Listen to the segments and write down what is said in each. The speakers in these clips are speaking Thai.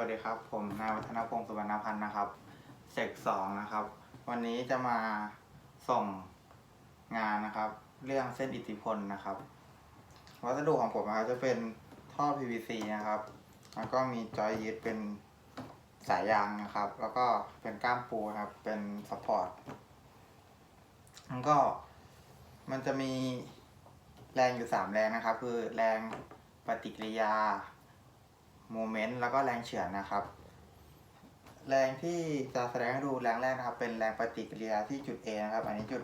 วัสดีครับ ผมนายวัฒนพงศ์สุวรรณพันธ์นะครับเซกสองนะครับ วันนี้จะมาส่งงานนะครับ เรื่องเส้นอิทธิพลนะครับ วัสดุของผมนะครับจะเป็นท่อ PVC นะครับ แล้วก็มีจอยยึดเป็นสายยางนะครับ แล้วก็เป็นก้ามปูนะครับ เป็นสปอร์ตแล้วก็มันจะมีแรงอยู่สามแรงนะครับ คือแรงปฏิกิริยา โมเมนต์แล้วก็แรงเฉือนนะครับ แรงที่จะแสดงให้ดูแรงแรกนะครับ เป็นแรงปฏิกิริยาที่จุด A นะครับ อันนี้จุด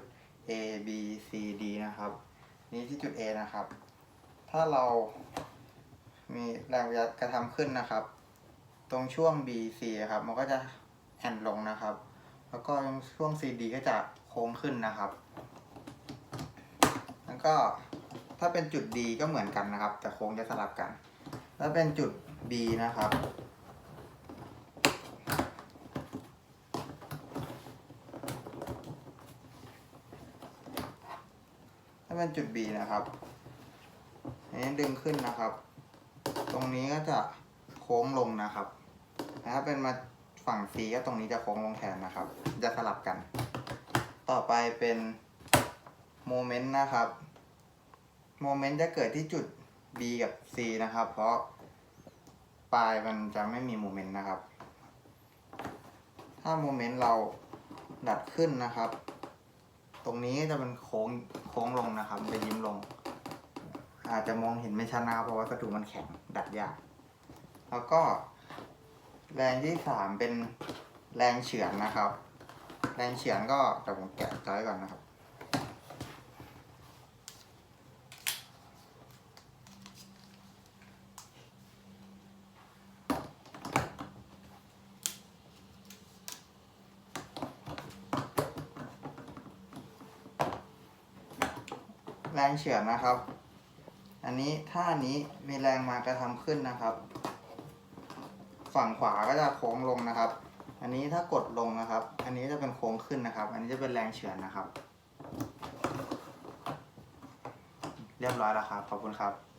A B C D นะครับ นี่ที่จุด A นะครับ ถ้าเรามีแรงกระทำขึ้นนะครับ ตรงช่วง B C ครับ มันก็จะแอนลงนะครับ แล้วก็ตรงช่วง C D ก็จะโค้งขึ้นนะครับ แล้วก็ถ้าเป็นจุด D ก็เหมือนกันนะครับ แต่โค้งจะสลับกัน แล้วเป็นจุด B นะครับ ถ้าเป็นจุด B นะครับอันนี้ดึงขึ้นนะครับ ตรงนี้ก็จะโค้งลงนะครับ ถ้าเป็นมาฝั่ง C ก็ตรงนี้จะโค้งลงแทนนะครับ จะสลับกัน ต่อไปเป็นโมเมนต์นะครับ โมเมนต์จะเกิดที่จุด B กับ C นะครับ เพราะปลายมันจะไม่มีโมเมนต์นะครับ ถ้าโมเมนต์เราดัดขึ้นนะครับ ตรงนี้จะเป็นโค้งโค้งลงนะครับจะยิ้มลง อาจจะมองเห็นไม่ชัดนะครับเพราะวัสดุมันแข็งดัดยาก แล้วก็ แรงที่สามเป็นแรงเฉือนนะครับ แรงเฉือนก็เดี๋ยวผมแกะจอยก่อนนะครับ แรงเฉือนนะครับ อันนี้ถ้าอันนี้มีแรงมากระทำขึ้นนะครับ ฝั่งขวาก็จะโค้งลงนะครับ อันนี้ถ้ากดลงนะครับ อันนี้จะเป็นโค้งขึ้นนะครับ อันนี้จะเป็นแรงเฉือนนะครับ เรียบร้อยแล้วครับ ขอบคุณครับ